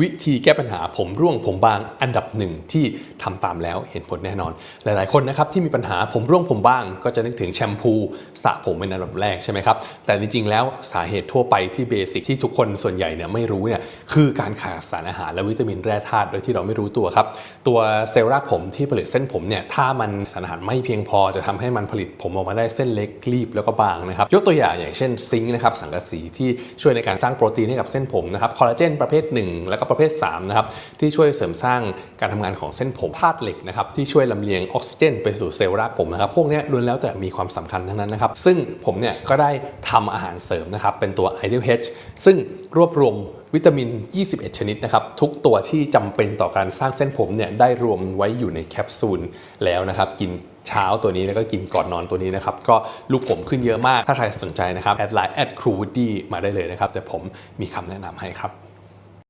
วิธีแก้ปัญหาผมร่วงผมบางอันดับหนึ่งที่ทำตามแล้วเห็นผลแน่นอน หลาย ๆ คนนะครับที่มีปัญหาผมร่วงผมบาง ก็จะนึกถึงแชมพูสระผมเป็นอันดับแรกใช่ไหมครับ แต่จริง ๆ แล้วสาเหตุทั่วไปที่เบสิกที่ทุกคนส่วนใหญ่เนี่ยไม่รู้เนี่ยคือการขาดสารอาหารและวิตามินแร่ธาตุโดยที่เราไม่รู้ตัวครับ ตัวเซลล์รากผมที่ผลิตเส้นผมเนี่ยถ้ามันสารอาหารไม่เพียงพอจะทำให้มันผลิตผมออกมาได้เส้นเล็กรีบแล้วก็บางนะครับยกตัวอย่างอย่างเช่นซิงค์นะครับสังกะสีที่ช่วยในการสร้างโปรตีนให้กับเส้นผมนะครับคอลลาเจนประเภท1แล้วก็ประเภท3นะครับที่ช่วยเสริมสร้างการทำงานของเส้นผมธาตุเหล็กนะครับที่ช่วยลำเลียงออกซิเจน ไปสู่เซลล์รากผมนะครับพวกนี้ล้วนแล้วแต่มีความสำคัญทั้งนั้นนะครับซึ่งผมเนี่ยก็ได้ทำอาหารเสริมนะครับเป็นตัว Ideal H ซึ่งรวบรวมวิตามิน 21 ชนิดนะครับ ทุกตัวที่จำเป็นต่อการสร้างเส้นผมเนี่ยได้รวมไว้อยู่ในแคปซูลแล้วนะครับ กินเช้าตัวนี้แล้วก็กินก่อนนอนตัวนี้นะครับ ก็ลูกผมขึ้นเยอะมาก ถ้าใครสนใจนะครับ แอดไลน์แอดครูดี้มาได้เลยนะครับ แต่ผมมีคำแนะนำให้ครับ